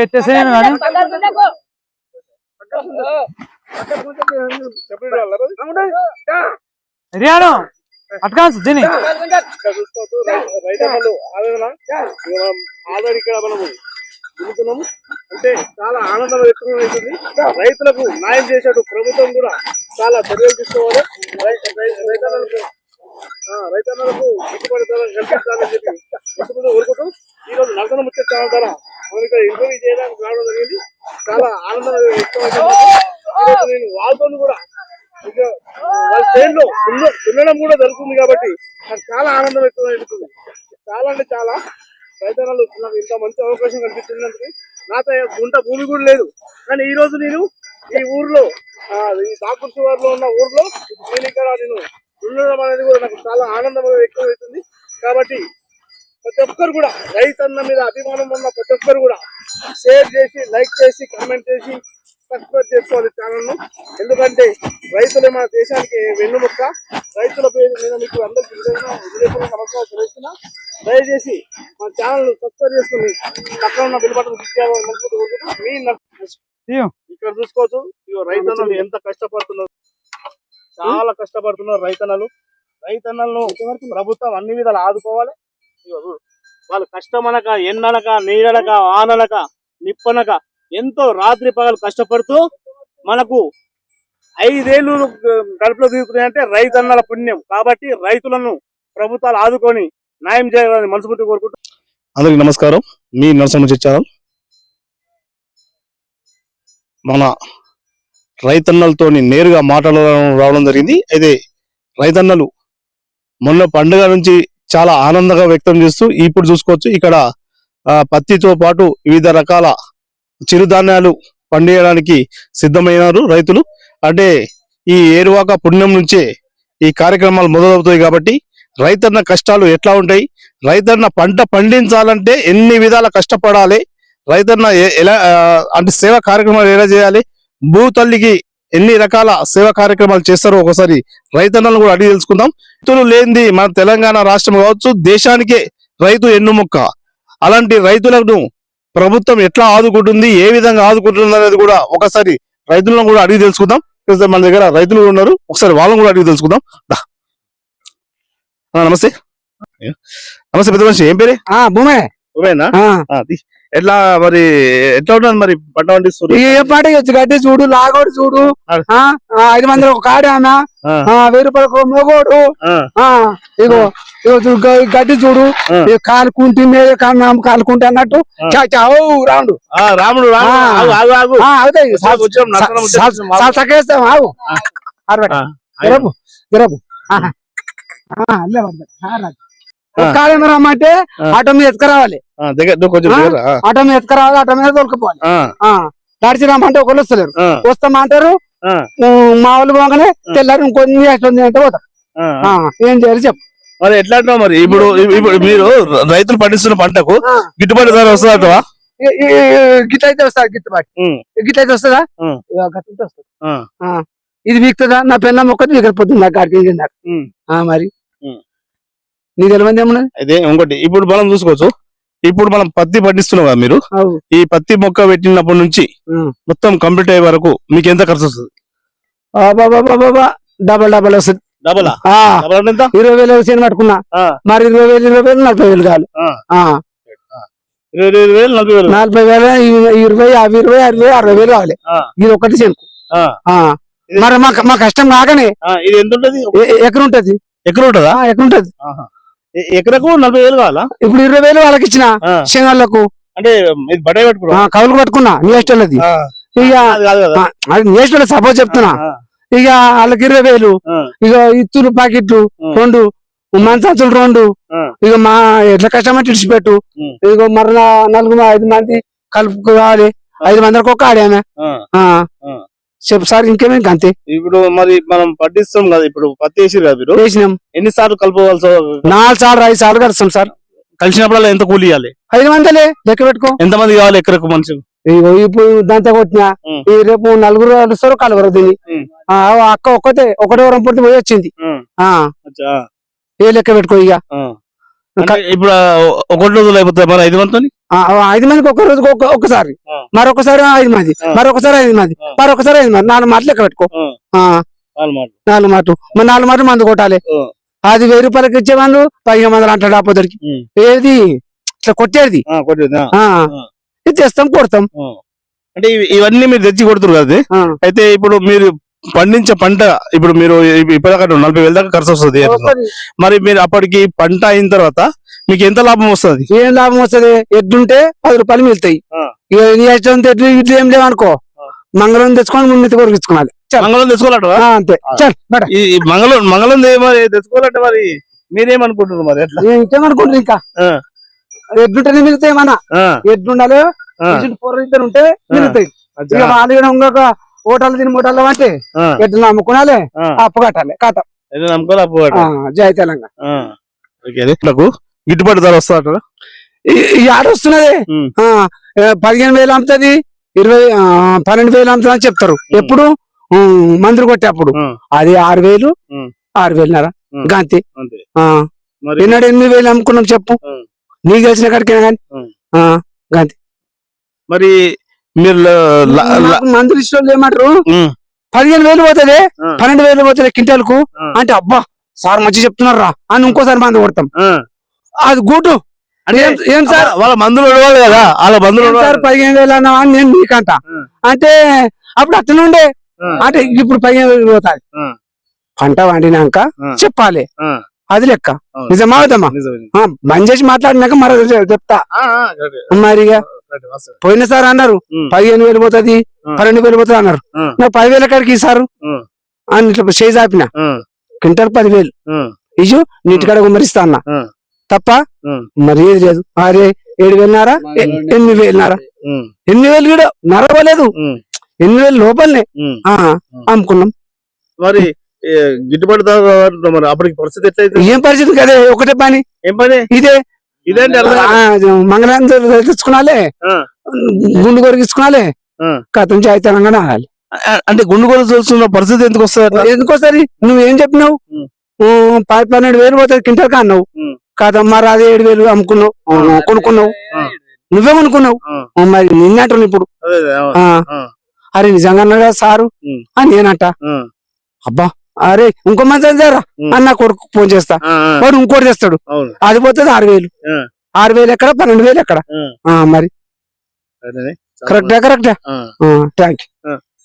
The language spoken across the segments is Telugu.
ఎత్తేసేను కానీ. రియాను అట్కాన్స్ దీని. ఇక్కడ మనము అంటే చాలా ఆనందం వ్యక్తం అవుతుంది రైతులకు న్యాయం చేసేటు ప్రభుత్వం కూడా చాలా చర్యలు తీసుకోవాలి రైతన్నలకు ఆ, రైతన్నలకు గిట్టుబాటు ధర కల్పించాలని చెప్పి ఊరుకుంటూ ఈ రోజు నగరం ముచ్చే ఛానల్ ద్వారా ఇక్కడ ఇంటర్వ్యూ చేయడానికి రావడం జరిగింది. చాలా ఆనందం వ్యక్తం అవుతుంది ఈ రోజు నేను వాళ్ళతో కూడా వాళ్ళ చేనులో దున్నడం కూడా జరుగుతుంది కాబట్టి నాకు చాలా ఆనందం అవుతుంది చాలా అంటే చాలా. రైతన్నలు నాకు ఇంత మంచి అవకాశం కల్పిస్తున్నందుకు నాతో గుంట భూమి కూడా లేదు. కానీ ఈ రోజు నేను ఈ ఊర్లో ఈ ఠాకూర్ శివార్లో ఉన్న ఊర్లో నేను ఇక్కడ నేను దున్నడం అనేది కూడా నాకు చాలా ఆనందం వ్యక్తం అవుతుంది కాబట్టి ప్రతి ఒక్కరు కూడా రైతన్న మీద అభిమానం ఉన్న ప్రతి ఒక్కరు కూడా షేర్ చేసి లైక్ చేసి కామెంట్ చేసి సబ్స్క్రైబ్ చేసుకోవాలి ఛానల్ను. ఎందుకంటే రైతులే మన దేశానికి వెన్నుముక్క రైతుల పేరు మీద మీకు అందరికీ హృదయపూర్వక నమస్కారం తెలుస్తున్నా. దయచేసి మన ఛానల్ను సబ్స్క్రైబ్ చేసుకుని పక్కన ఉన్న బిల్ బటన్ క్లిక్ చేయాలని మనస్ఫూర్తిగా కోరుకుంటున్నా. మీ. ఇక్కడ చూసుకోవచ్చు. ఇగో రైతన్నలు ఎంత కష్టపడుతున్నారు. చాలా కష్టపడుతున్నారు రైతన్నలు. రైతన్నలను ప్రభుత్వం అన్ని విధాలు ఆదుకోవాలి. చూడు. వాళ్ళు కష్టమనక ఎండనక నీడనక ఆననక నిప్పనక ఎంతో రాత్రి పగలు కష్టపడుతూ మనకు ఐదేళ్ళు గడుపులో తీసుకున్నాయంటే రైతన్నల పుణ్యం. కాబట్టి రైతులను ప్రభుత్వాలు ఆదుకొని న్యాయం చేయాలని మనస్ఫూర్తి కోరుకుంటూ అందరికి నమస్కారం. మీ నరసింహ చిచ్చారం మన రైతన్నలతో నేరుగా మాట్లాడడం రావడం జరిగింది. అయితే రైతన్నలు మొన్న పండుగ నుంచి చాలా ఆనందంగా వ్యక్తం చేస్తూ ఇప్పుడు చూసుకోవచ్చు ఇక్కడ ఆ, పత్తితో పాటు వివిధ రకాల చిరుధాన్యాలు పండించడానికి సిద్ధమైనారు రైతులు. అంటే ఈ ఏరువాక పుణ్యం నుంచే ఈ కార్యక్రమాలు మొదలవుతాయి కాబట్టి రైతన్న కష్టాలు ఎట్లా ఉంటాయి? రైతన్న పంట పండించాలంటే ఎన్ని విధాల కష్టపడాలి? రైతన్న ఎలా అంటే సేవా కార్యక్రమాలు ఎలా చేయాలి? భూ తల్లికి ఎన్ని రకాల సేవా కార్యక్రమాలు చేస్తారో ఒకసారి రైతన్నలను కూడా అడిగి తెలుసుకుందాం. రైతులు లేనిది మన తెలంగాణ రాష్ట్రం కావచ్చు దేశానికే రైతు ఎన్నుముక్క. అలాంటి రైతులను ప్రభుత్వం ఎట్లా ఆదుకుంటుంది ఏ విధంగా ఆదుకుంటుంది అనేది కూడా ఒకసారి రైతులను కూడా అడిగి తెలుసుకుందాం. మన దగ్గర రైతులు ఉన్నారు. ఒకసారి వాళ్ళని కూడా అడిగి తెలుసుకుందాం. నమస్తే. నమస్తే. పెద్ద మనిషి ఏం పేరే? భూమే. నువ్వేనా. ఎట్లా మరి ఎట్లా ఉంటుంది మరి పంట పండిస్తారు ఈ ఏ పాట గడ్డి చూడు లాగోడు చూడు. ఐదు మంది ఒక కాడి ఆమె. ఆ. ఆ, వెయ్యి రూపాయలకు మోగోడు. ఇగో గడ్డి చూడు. కాలుకుంటే మీద కాలుకుంటే అన్నట్టు రాముడు. రాముడు అవుతాయి. గిరపు గిరపు. అల్లే పడతాయి. కాలం రమ్మంటే. ఆటో మీద ఎత్తుకురావాలి. ఆటో మీద ఎత్తుకురావాలి ఆటో మీద ఆ. నడిచి రమ్మంటే ఒకళ్ళు వస్తలేరు. వస్తామంటారు మా వాళ్ళు పోగానే తెల్లారి ఇంకొన్ని వస్తుంది అంటే పోతాం ఏం చేయాలి చెప్పు. మరి ఎట్లా అంటావు మరి? ఇప్పుడు ఇప్పుడు మీరు రైతులు పండిస్తున్న పంటకు గిట్టుబాటు ధర వస్తుందంటవా ఈ గిట్ల అయితే వస్తుంది గిట్టుబాటు? గిట్ల అయితే వస్తుందా? వస్తుంది. ఇది వీక్తుందా? నా పిల్ల మొక్కది వీకపోతుంది నాకు ఏం నాకు మరి. నీ తెలియదు ఏమన్నది అయితే ఇంకోటి ఇప్పుడు మనం చూసుకోవచ్చు. ఇప్పుడు మనం పత్తి పండిస్తున్నాం కదా మీరు. ఈ పత్తి మొక్క పెట్టినప్పటి నుంచి. మొత్తం కంప్లీట్ అయ్యే వరకు మీకు ఎంత ఖర్చు వస్తుంది. డబల్ డబల్ వస్తుంది. డబల్? ఇరవై వేలు చేయని పట్టుకున్నా. మరి ఇరవై వేలు ఇరవై వేలు నలభై వేలు కావాలి నలభై వేలు. నలభై ఇరవై యాభై ఇరవై అరవై అరవై వేలు కావాలి. ఇది ఒకటి చెనుకు. మరి మా కష్టం ఇది ఎంత ఉంటుంది? ఎ- ఎ- ఎకరం ఉంటది. ఎక్కడ ఉంటుందా? ఎకరకు నలభై వేలు కావాలా? ఇప్పుడు ఇరవై వేలు వాళ్ళకి ఇచ్చిన. శనాలకు అంటే బట్ట పెట్టుకున్నా కవులు పట్టుకున్నా నేస్టోళ్ళది ఇక నేస్టోళ్ళ సపోజ్ చెప్తున్నా. ఇక వాళ్ళకి ఇరవై వేలు ఇక ఇత్తులు ప్యాకెట్లు ఉం. రెండు మంచాచులు రెండు. ఇక మా ఎట్లా కష్టమంటే ఇడిచిపెట్టు. ఇక మరి నా నలుగురు ఐదు మంది కలుపు కావాలి ఐదు మందికి ఒక ఆడామే. చెప్పు సార్ ఇంకేమే ఇంక అంతే ఇప్పుడు మరి మనం పట్టిస్తాం కదా ఇప్పుడు పత్తి వేసిరు కదా మీరు? వేసినాం. ఎన్ని సార్లు కలుపుకోవాల్సి నాలుగు సార్లు ఐదు సార్లు కలుస్తాం సార్. కలిసినప్పుడల్లా ఎంత కూలి ఇవ్వాలి? ఐదు మందిలే లెక్క పెట్టుకో. ఎంత మంది కావాలి ఎకరకు మనిషి ఇగో ఇప్పుడు దాంతో కొట్టినా. ఈ రేపు నలుగురు కలుస్తారు కలుగురు దీన్ని అక్క ఒక్కతే ఒకటే వరం పుట్టి పోయి వచ్చింది. ఏ లెక్క పెట్టుకో ఇక ఇప్పుడు ఒకటి రోజులు అయిపోతాయి మరి ఐదు ఆ, ఐదు మందికి ఒక రోజుకి ఒక ఒక్కసారి. ఆ. మరొకసారి ఐదు మంది. మరొకసారి ఐదు మంది. మరొకసారి ఐదు మంది. నాలుగు మాటలు లెక్క పెట్టుకో. నాలుగు మాటలు. మరి నాలుగు మాటలు మందు కొట్టాలి. అది వెయ్యి రూపాయలకి ఇచ్చేవాళ్ళు పదిహేను వందలు అంటాడు ఆ పొద్దురికి ఉమ్. ఏది? ఇట్లా కొట్టేది. ఇది తెస్తాం కొడతాం. అంటే ఇవి- ఇవన్నీ మీరు తెచ్చి కొడుతురు కదా. అయితే ఇప్పుడు మీరు పండించే పంట ఇప్పుడు మీరు ఇప్పటిదాకా నలభై వేల దాకా ఖర్చు వస్తుంది మరి మీరు అప్పటికి పంట అయిన తర్వాత మీకు ఎంత లాభం వస్తుంది? ఏం లాభం వస్తుంది? ఎడ్లుంటే పది రూపాయలు మిగులుతాయి. ఎడ్లు ఇడ్లు ఏం లేవనుకో మంగళం తెచ్చుకొని ముందు కొరికించుకోవాలి మంగళం తెచ్చుకోవాలట అంతే. మంగళం మరి తెచ్చుకోవాలంటే మరి మీరేమనుకుంటున్నారు మరి ఎట్లా? ఇంకా. ఎడ్లుంటేనే మిగులుతాయి మన ఎడ్లుండాలి పొర్ర ఇద్దరు ఉంటే. ఇక వాళ్ళు ఇంకొక ఓటాలు తిని మూటాలు అంటే ఆ, ఎడ్లు అమ్ముకునాలి ఆ. అప్పు కట్టాలి కథ నమ్ముకోవాలి. జై తెలంగాణ. గిట్టుబాటు ధర వస్తుందంటారా ఈ- ఈ ఆడ వస్తున్నది? ఉమ్. ఆ, ఏ, పదిహేను వేలు అమ్ముతుంది ఇరవై పన్నెండు వేలు అమ్ముతుంది అని చెప్తారు. ఎప్పుడు? మందులు కొట్టేప్పుడు ఉమ్. అది ఆరు వేలు. ఆరు వేలున్నర. గాంతి. ఎన్నడు ఎనిమిది వేలు అమ్ముకున్నాం చెప్పు. నీకు తెలిసిన కాడికి. ఆ, మరి మీరు మందులు ఇష్టం ఏమంటారు పదిహేను వేలు పోతుంది. పన్నెండు వేలు పోతుంది క్వింటాల్కు ఆ. అంటే అబ్బా సార్ మంచి చెప్తున్నారు రా అని ఇంకోసారి మందు కొడతాం ఆ. అది గూటు ఏం- సార్ వాళ్ళ మందులు ఉడవాలి కదా వాళ్ళ మందులు సార్. పదిహేను వేలు అన్నావా అని నేను నీకంట. అంటే అప్పుడు అట్లనే ఉండే. అంటే ఇప్పుడు పదిహేను వేలు పోతాయి. పంట వండినాక. చెప్పాలి. అది లెక్క. నిజమా అవుతామా బంద్ చేసి మాట్లాడినాక మరి చెప్తా ఆ, పోయినసారి అన్నారు. పదిహేను వేలు పోతుంది. పన్నెండు వేలు పోతుంది అన్నారు. నాకు పదివేల కాడికి ఇస్తారు. అని ఇట్లా చేయి చాపిన. ఆ, క్వింటల్ పదివేలు. ఇజు నీటికాడ గుమ్మరిస్తా అన్న. తప్ప. మరి ఏది లేదు. అరే ఏడు వేలున్నారా ఎనిమిది వేలున్నారా ఎనిమిది వేలు కూడా నరవలేదు. ఎనిమిది వేలు లోపలనే. అమ్ముకున్నాం. మరి గిట్టుబాటు అప్పటికి పరిస్థితి ఎట్లయితే? ఏం పరిస్థితి? కదే ఒకటే పని. ఏం పని? ఇదే ఇదేంటి అర్థం కాదు. మంగళం తెచ్చుకున్నాలే. ఆ, గుండు కొరికించుకున్నాలే ఆ. కథం జాయి తెలంగాణ ఆగాలి. అంటే గుండు కూడా చూస్తున్న పరిస్థితి ఎందుకు వస్తుంది అట్లా? ఎందుకోసారి నువ్వేం చెప్పినావు? పది పన్నెండు వేలు పోతుంది క్వింటల్ కా అన్నావు ఉం. కాదు మరి అది ఏడు వేలు అమ్ముకున్నావు. కొనుక్కున్నావు. నువ్వే కొనుక్కున్నావు. మరి నిన్నట్టు ఇప్పుడు. అరే నిజంగా అన్నాడు కదా సారు. అని నేనంట. అబ్బా అరే ఇంకో మంచి జరా ఉం. అన్న కొడుకు ఫోన్ చేస్తా. వాడు ఇంకోటి తెస్తాడు. అవును. అది పోతుంది ఆరు వేలు. ఆరు వేలు ఎక్కడ? పన్నెండు వేలు ఎక్కడ? మరి. కరెక్టా కరెక్టా. ఆ. థ్యాంక్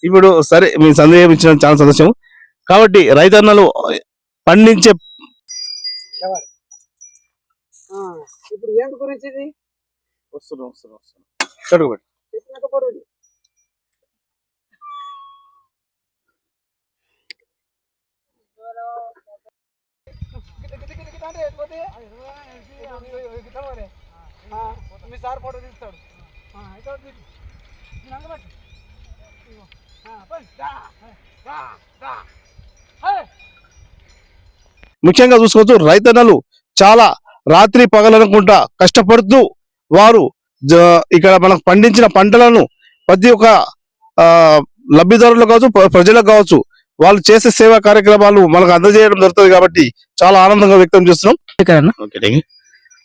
ఇప్పుడు సరే మీ సందేహం ఇచ్చిన చాలా సంతోషం. కాబట్టి రైతన్నలు పండించే ఇప్పుడు ఏంటి గురించి ఇది? వస్తున్నాం వస్తున్నాం మీ సార్ ఫోటో తీస్తాడు. ముఖ్యంగా చూసుకోవచ్చు రైతన్నలు చాలా రాత్రి పగలనుకుంటా కష్టపడుతూ వారు జ- ఇక్కడ మనకు పండించిన పంటలను ప్రతి ఒక్క లబ్ధిదారులకు లబ్ధిదారులు కావచ్చు ప్ర- ప్రజలకు కావచ్చు వాళ్ళు చేసే సేవా కార్యక్రమాలు మనకు అందజేయడం జరుగుతుంది కాబట్టి చాలా ఆనందంగా వ్యక్తం చేస్తున్నాం.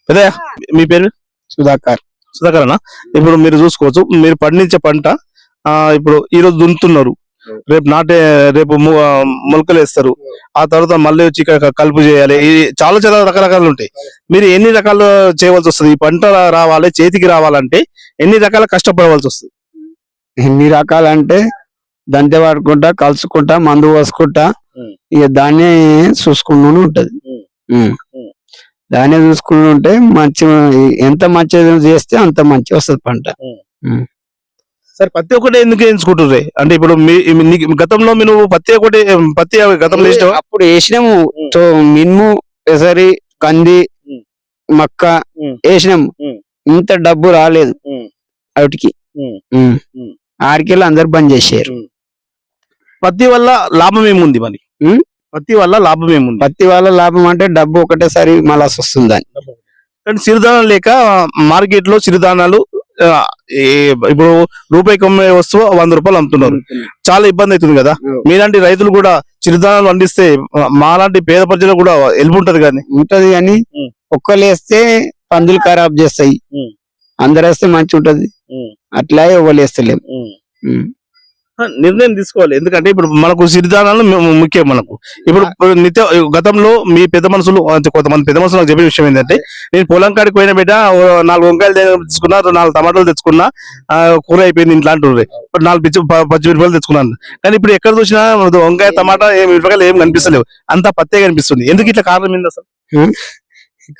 పెద్దయ్య మీ పేరు? సుధాకర్. సుధాకర్ అన్న. ఇప్పుడు మీరు చూసుకోవచ్చు మీరు పండించే పంట ఆ ఇప్పుడు ఈ రోజు దున్నుతున్నారు. రేపు నాటే రేపు మొలకలు వేస్తారు. ఆ తర్వాత మళ్ళీ వచ్చి ఇక్కడ కలుపు చేయాలి. చాలా చాలా రకరకాలు ఉంటాయి. మీరు ఎన్ని రకాలు చేయవలసి వస్తుంది? ఈ పంట రావాలి చేతికి రావాలంటే ఎన్ని రకాల కష్టపడవలసి వస్తుంది? ఎన్ని రకాలంటే దంతే పడుకుంటా కలుసుకుంటా మందు పోసుకుంటా. ఇక దాన్నే చూసుకుంటూ ఉంటది. దాన్నే చూసుకుంటూ ఉంటే మంచి ఎంత మంచిగా చేస్తే అంత మంచి వస్తుంది పంట సరే పత్తి ఒకటి ఎందుకు ఎంచుకుంటుర్రే అంటే ఇప్పుడు గతంలో మీరు పత్తి ఒకటి పత్తి గతంలో? అప్పుడు వేసినాము మినుము పెసరి కంది. మక్క. వేసినాము. ఇంత డబ్బు రాలేదు. వాటికి. ఆడికెళ్ళి అందరు బంద్ చేసారు పత్తి వల్ల లాభం ఏముంది మరి? పత్తి వల్ల లాభం ఏముంది పత్తి వల్ల లాభం అంటే డబ్బు ఒకటేసారి మళ్ళా వస్తుంది అని కానీ సిరిధానం లేక మార్కెట్లో సిరిధానాలు ఏ- ఇప్పుడు రూపాయికి అమ్మే వస్తువు వంద రూపాయలు అమ్ముతున్నారు చాలా ఇబ్బంది అవుతుంది కదా. మీలాంటి రైతులు కూడా చిరుధానాలు పండిస్తే మా- మాలాంటి పేద ప్రజలకు కూడా ఉంటది కానీ ఉంటది కానీ. ఒక్కలేస్తే పందులు ఖరాబ్ చేస్తాయి. అందరు వేస్తే మంచి ఉంటది అట్లా ఎవరు వేస్తలేం ఉమ్. ఉమ్. ఆ, నిర్ణయం తీసుకోవాలి. ఎందుకంటే ఇప్పుడు మనకు సిరిధానాలు ముఖ్యం మనకు. ఇప్పుడు నిత్య గతంలో మీ పెద్ద మనుషులు కొంతమంది పెద్ద మనుషులు నాకు చెప్పిన విషయం ఏంటంటే నేను పొలం కాడికి పోయిన బిడ్డ నాలుగు వంకాయలు తెచ్చుకున్నా నాలుగు టమాటాలు తెచ్చుకున్నా ఆ, కూర అయిపోయింది ఇంట్లో ఇప్పుడు నాలుగు పిచ్చి ప- పచ్చి మిరపకాయలు తెచ్చుకున్నాను. కానీ ఇప్పుడు ఎక్కడ చూసినా వంకాయ టమాటా ఏం మిరపకాయలు ఏం కనిపిస్తలేవు. అంతా పత్తే కనిపిస్తుంది. ఎందుకు ఇట్లా కారణం ఏంది అసలు?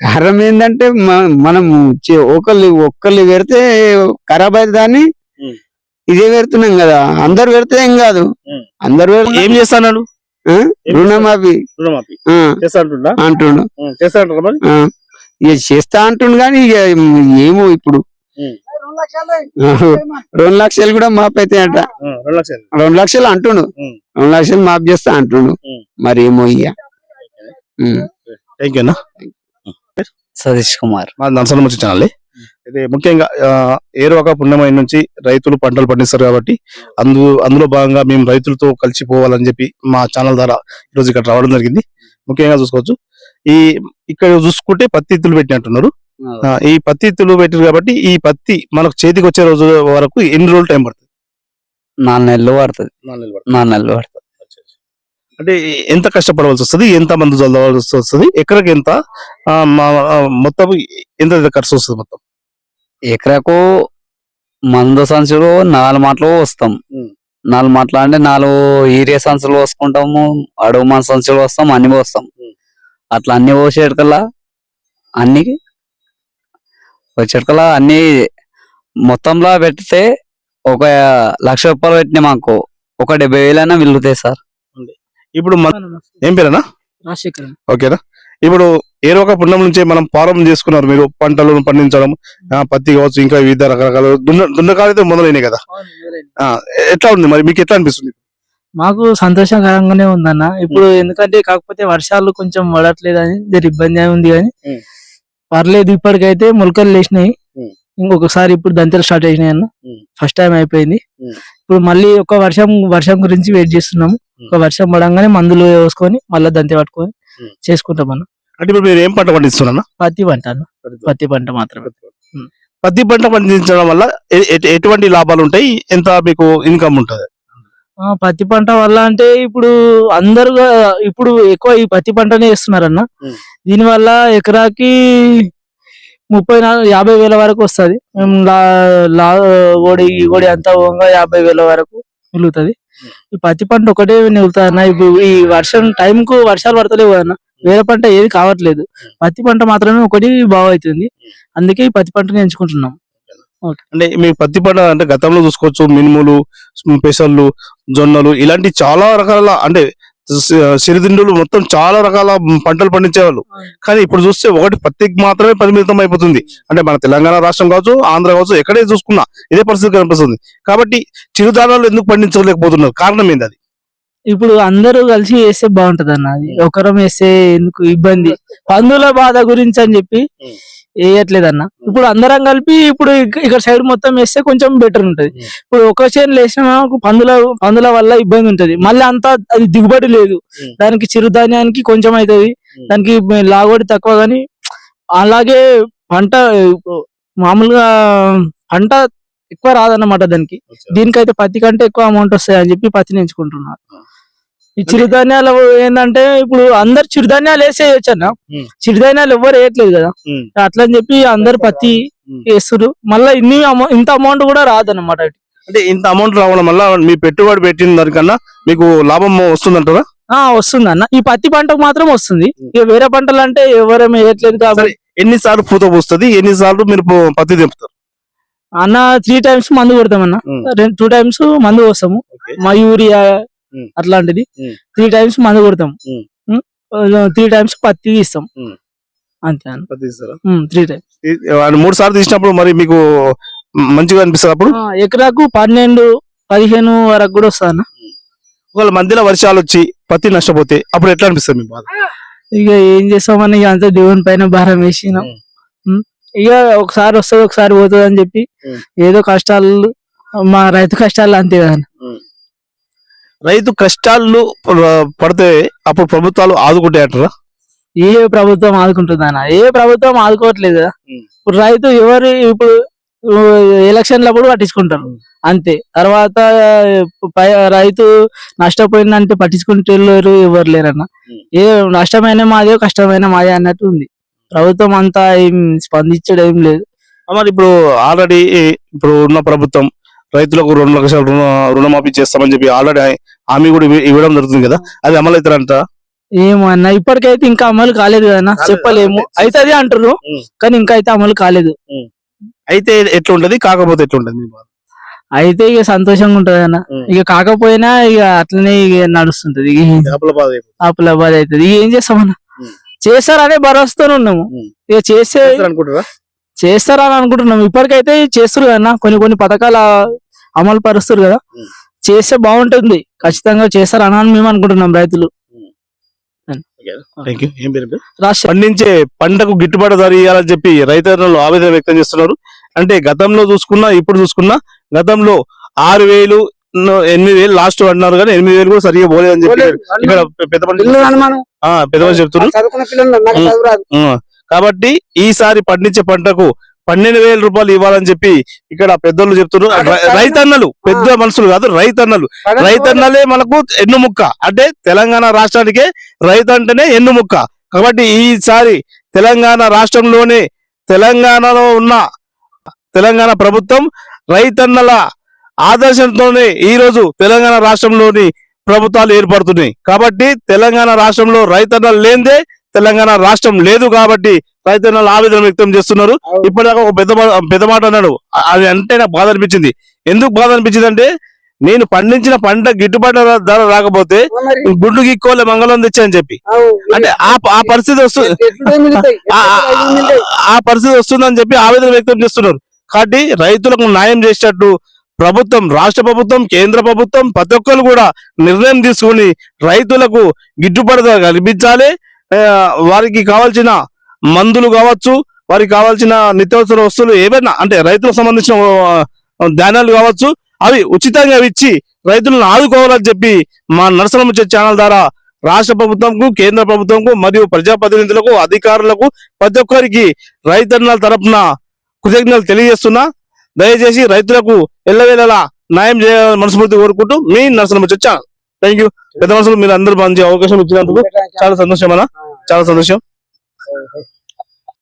కారణం ఏంటంటే మనం ఒకళ్ళు ఒక్కళ్ళు పెడితే ఖరాబ్ అయితే దాన్ని ఇదే పెడుతున్నాం కదా. అందరు పెడితే ఏం కాదు. అందరు ఏం చేస్తాడు? ఆ? రుణమాఫీ అంటుండా. చేస్తా అంటుండు కానీ ఇక ఏమో ఇప్పుడు. రెండు లక్షలు కూడా మాప్ అయితే అంట రెండు లక్షలు. అంటుండు. రెండు లక్షలు మాప్ చేస్తా అంటుండు. మరి ఏమో ఇక. Thank you Satish Kumar. మా నర్సన ముచ్చి ఛానల్ అయితే ముఖ్యంగా ఆ, ఏరువాక పుణ్యమైన నుంచి రైతులు పంటలు పండిస్తారు కాబట్టి అందు అందులో భాగంగా మేము రైతులతో కలిసిపోవాలని చెప్పి మా ఛానల్ ద్వారా ఈరోజు ఇక్కడ రావడం జరిగింది. ముఖ్యంగా చూసుకోవచ్చు. ఈ ఇక్కడ చూసుకుంటే పత్తి ఇత్తులు పెట్టినట్టున్నారు. ఈ పత్తి ఇత్తులు పెట్టారు కాబట్టి ఈ పత్తి మనకు చేతికి వచ్చే రోజు వరకు ఎన్ని రోజులు టైం పడుతుంది? నాలుగు నెలలు పడుతుంది. నాలుగు నెలలు పడుతుంది. అంటే ఎంత కష్టపడవలసి వస్తుంది? ఎంత మంది చదవలసి వస్తుంది? ఎకరకి ఎంత? మొత్తం ఎంత ఖర్చు వస్తుంది మొత్తం? ఎకరకు మందు సంచులు నాలుగు మాటలు వస్తాం. నాలుగు మాటలు అంటే నాలుగు ఈరియా సంచులు పోసుకుంటాము అడుగు మన సంచులు వస్తాం అన్ని పోస్తాం. అట్లా అన్ని పోసేటికల్లా అన్ని వచ్చేటికల్లా అన్ని మొత్తంలో పెడితే ఒక లక్ష రూపాయలు పెట్టిన మాకు. ఒక డెబ్బై వేలైనా మిగులుతాయి సార్. ఇప్పుడు ఏం పేరేనా రాజశేఖర్ ఓకేనా ఇప్పుడు ఏదో ఒక పుణ్యం నుంచి మనం ప్రారంభం చేసుకున్నారు. మీరు పంటలను పండించడం పత్తి కావచ్చు ఇంకా వివిధ రకరకాల దున్న దున్నకాలు అయితే మొదలైనవి కదా ఎట్లా ఉంది మరి? మీకు ఎట్లా అనిపిస్తుంది? మాకు సంతోషకరంగానే ఉందన్న. ఇప్పుడు ఎందుకంటే కాకపోతే వర్షాలు కొంచెం పడట్లేదు అని ఇబ్బంది ఉంది కానీ. పర్లేదు ఇప్పటికైతే మొలకలు లేచినాయి. ఇంకొకసారి ఇప్పుడు దంతలు స్టార్ట్ అయినాయి అన్న. ఫస్ట్ టైం అయిపోయింది. ఇప్పుడు మళ్ళీ ఒక వర్షం వర్షం గురించి వెయిట్ చేస్తున్నాము. ఒక వర్షం పడంగానే మందులు వేసుకొని మళ్ళీ దంతి పట్టుకొని. చేసుకుంటాం అన్న. అంటే ఇప్పుడు మీరు ఏం పంట పండిస్తున్నా పత్తి పంట అన్న. పత్తి పంట. మాత్రమే. పత్తి పంట. పండించడం వల్ల ఎటువంటి లాభాలు ఉంటాయి? ఎంత మీకు ఇన్కమ్ ఉంటుంది? ఆ, పత్తి పంట వల్ల అంటే ఇప్పుడు అందరు ఇప్పుడు ఎక్కువ ఈ పత్తి పంటనే వేస్తున్నారన్న. ఉమ్. దీని వల్ల ఎకరాకి ముప్పై నాలుగు యాభై వేల వరకు వస్తది. మేము లా లా ఓడి ఈ ఓడి అంతా పోగా యాభై వేల వరకు మిగులుతుంది. ఈ పత్తి పంట ఒకటే మిగులుతుంది అన్న ఇప్పుడు ఈ వర్షం టైం కు వర్షాలు పడతలేవు అన్న వేరే పంట ఏది కావట్లేదు. పత్తి పంట మాత్రమే ఒకటి బాగవుతుంది. అందుకే ఈ పత్తి పంటని ఎంచుకుంటున్నాం. అంటే మీ పత్తి పంట అంటే గతంలో చూసుకోవచ్చు మినుములు పెసళ్ళు జొన్నలు ఇలాంటి చాలా రకాల అంటే సిరిదిండులు మొత్తం చాలా రకాల పంటలు పండించేవాళ్ళు. కానీ ఇప్పుడు చూస్తే ఒకటి పత్తికి మాత్రమే పరిమితం అయిపోతుంది. అంటే మన తెలంగాణ రాష్ట్రం కావచ్చు ఆంధ్ర కావచ్చు ఎక్కడే చూసుకున్నా ఇదే పరిస్థితి కనిపిస్తుంది. కాబట్టి చిరుధాన్యాలు ఎందుకు పండించలేకపోతున్నారు? కారణం ఏంది అది? ఇప్పుడు అందరూ కలిసి వేస్తే బాగుంటది అన్న అది ఒకరం వేస్తే ఎందుకు ఇబ్బంది? పందుల బాధ గురించి అని చెప్పి ఉం. వేయట్లేదు అన్న ఇప్పుడు అందరం కలిపి ఇప్పుడు ఇక- ఇక్కడ సైడ్ మొత్తం వేస్తే కొంచెం బెటర్ ఉంటది. ఇప్పుడు ఒక చేను వేసిన పందుల పందుల వల్ల ఇబ్బంది ఉంటది. మళ్ళీ అంతా అది దిగుబడి లేదు. దానికి చిరుధాన్యానికి కొంచెం అవుతుంది. దానికి లాగోడి తక్కువ కానీ అలాగే పంట మామూలుగా పంట ఎక్కువ రాదన్నమాట దానికి. దీనికైతే పత్తి కంటే ఎక్కువ అమౌంట్ వస్తాయి అని చెప్పి పత్తిని ఎంచుకుంటున్నారు. ఈ చిరుధాన్యాలు ఏంటంటే ఇప్పుడు అందరు చిరుధాన్యాలు వేసేయచ్చు అన్న. చిరుధాన్యాలు ఎవరు వేయట్లేదు కదా. అట్లా అని చెప్పి అందరు పత్తి ఉం. వేస్తున్నారు మళ్ళీ ఇన్ని ఇంత అమౌంట్ కూడా రాదన్నమాట అంటే. ఇంత అమౌంట్ రావడం వల్ల మీ పెట్టుబడి పెట్టిన దానికన్నా మీకు లాభం వస్తుందంటారా? ఆ వస్తుంది అన్న ఈ పత్తి పంటకు మాత్రం వస్తుంది. ఇక వేరే పంటలు అంటే ఎవరేం వేయట్లేదు కాబట్టి. ఎన్నిసార్లు పూత పూస్తుంది? ఎన్నిసార్లు మీరు పత్తి తెంపుతారు? అన్న త్రీ టైమ్స్ మందు కొడతాం అన్న. రెండు టూ టైమ్స్ మందు వస్తాము ఓకే. మా యూరియా. అట్లాంటిది. త్రీ టైమ్స్ మందు కొడతాం. త్రీ టైమ్స్ పత్తి ఇస్తాం ఉం. అంతే అన్న? త్రీ టైమ్స్ మూడు సార్లు తీసినప్పుడు మరి మీకు మంచిగా అనిపిస్తుంది అప్పుడు ఎకరాకు పన్నెండు పదిహేను వరకు కూడా వస్తుంది అన్న ఒకవేళ మధ్యలో వర్షాలు వచ్చి పత్తి నష్టపోతే అప్పుడు ఎట్లా అనిపిస్తుంది మీ బాధ ఇక ఏం చేస్తామని ఇక అంతా దేవుని పైన భారం వేసినాం. ఇక ఒకసారి వస్తుంది ఒకసారి పోతుంది అని చెప్పి. ఏదో కష్టాలు మా రైతు కష్టాలు అంతే కదా. రైతు కష్టాలు పడితే అప్పుడు ప్రభుత్వాలు ఆదుకుంటాయి అంటారా ఏ ప్రభుత్వం ఆదుకుంటుంది అన్న? ఏ ప్రభుత్వం ఆదుకోవట్లేదు. ఇప్పుడు రైతు ఎవరు ఇప్పుడు ఎలక్షన్ల కూడా పట్టించుకుంటారు. అంతే. తర్వాత రైతు నష్టపోయిందంటే పట్టించుకుంటే ఎవరు లేరన్న. ఏ నష్టమైన మాదే కష్టమైన మాదే అన్నట్టు ఉంది. ప్రభుత్వం అంతా ఏం స్పందించడం ఏం లేదు. మరి ఇప్పుడు ఆల్రెడీ ఇప్పుడు ఉన్న ప్రభుత్వం రైతులకు రెండు లక్షల రుణ రుణమాఫీ చేస్తామని చెప్పి ఆల్రెడీ హామీ కూడా ఇవ్వ- ఇవ్వడం జరుగుతుంది కదా? అది అమలు అవుతారంట? ఏమో అన్న ఇప్పటికైతే ఇంకా అమలు కాలేదు కాలేదు. చెప్పలేము. అయితే అంటారు. కానీ ఇంకా అయితే అమలు కాలేదు. అయితే ఎట్లుంటది? కాకపోతే ఎట్లుంటది? అయితే ఇక సంతోషంగా ఉంటది అన్న. ఇక కాకపోయినా ఇక అట్లనే ఇక నడుస్తుంటది. చేపల బాధ అవుతుంది ఇక ఏం చేస్తామన్న. చేస్తారనే భరోసాతో ఉన్నాము. ఇక చేసే చేస్తారు అనుకుంటారా చేస్తారని అనుకుంటున్నాం ఇప్పటికైతే చేస్తారు కదన్నా కొన్ని కొన్ని పథకాలు అమలు పరుస్తారు కదా. చేస్తే బాగుంటుంది. ఖచ్చితంగా చేస్తారని అని మేము అనుకుంటున్నాం రైతులు. పండించే పంటకు గిట్టుబాటు ధర ఇవ్వాలని చెప్పి రైతన్నలు ఆవేదన వ్యక్తం చేస్తున్నారు. అంటే గతంలో చూసుకున్నా ఇప్పుడు చూసుకున్నా గతంలో ఆరు వేలు ఎనిమిది వేలు లాస్ట్ అన్నారు కానీ ఎనిమిది వేలు కూడా సరిగా పోలేదని చెప్పి పోలేదు. ఇక్కడ పెద్ద మనిషి పిల్లలు అనుమానం. ఆ, పెద్ద మనిషి చెప్తున్నారు. కాబట్టి ఈసారి పండించే పంటకు పన్నెండు వేల రూపాయలు ఇవ్వాలని చెప్పి ఇక్కడ పెద్దోళ్ళు చెప్తున్నారు. రైతన్నలు పెద్ద మనుషులు కాదు రైతన్నలు. రైతన్నలే మనకు ఎన్నుముక్క. అంటే తెలంగాణ రాష్ట్రానికే రైతు అంటేనే ఎన్నుముక్క. కాబట్టి ఈసారి తెలంగాణ రాష్ట్రంలోనే తెలంగాణలో ఉన్న తెలంగాణ ప్రభుత్వం రైతన్నల ఆదర్శంతోనే ఈ రోజు తెలంగాణ రాష్ట్రంలోని ప్రభుత్వాలు ఏర్పడుతున్నాయి. కాబట్టి తెలంగాణ రాష్ట్రంలో రైతన్నలు లేనిదే తెలంగాణ రాష్ట్రం లేదు కాబట్టి రైతన్నలు ఆవేదన వ్యక్తం చేస్తున్నారు. ఇప్పటిదాకా ఒక పెద్ద పెద్ద మాట అన్నాడు. అది అంటే నాకు బాధ అనిపించింది. ఎందుకు బాధ అనిపించింది అంటే నేను పండించిన పంట గిట్టుబాటు ధర- రాకపోతే గుడ్డు గిక్కోలే మంగళం తెచ్చని చెప్పి. అంటే ఆ ఆ పరిస్థితి వస్తుంది. ఆ పరిస్థితి వస్తుందని చెప్పి ఆవేదన వ్యక్తం చేస్తున్నారు. కాబట్టి రైతులకు న్యాయం చేసేటట్టు ప్రభుత్వం రాష్ట్ర ప్రభుత్వం కేంద్ర ప్రభుత్వం ప్రతి ఒక్కరు కూడా నిర్ణయం తీసుకుని రైతులకు గిట్టుబాటు కల్పించాలి. వారికి కావాల్సిన మందులు కావచ్చు వారికి కావాల్సిన నిత్యావసర వస్తువులు ఏవైనా అంటే రైతులకు సంబంధించిన ధాన్యాలు కావచ్చు అవి ఉచితంగా ఇచ్చి రైతులను ఆదుకోవాలని చెప్పి మా నరసనముచ్చే ఛానల్ ద్వారా రాష్ట్ర ప్రభుత్వంకు కేంద్ర ప్రభుత్వంకు మరియు ప్రజాప్రతినిధులకు అధికారులకు ప్రతి ఒక్కరికి రైతన్నల తరపున కృతజ్ఞతలు తెలియజేస్తున్నా. దయచేసి రైతులకు ఎల్లవేళలా న్యాయం చేయాలని మనస్ఫూర్తి కోరుకుంటూ మీ నరసనముచ్చే ఛానల్. థ్యాంక్ యూ పెద్ద మనుషులు మీరు అందరూ మంచి అవకాశం ఇచ్చినందుకు చాలా సంతోషం అన్న. చాలా సంతోషం.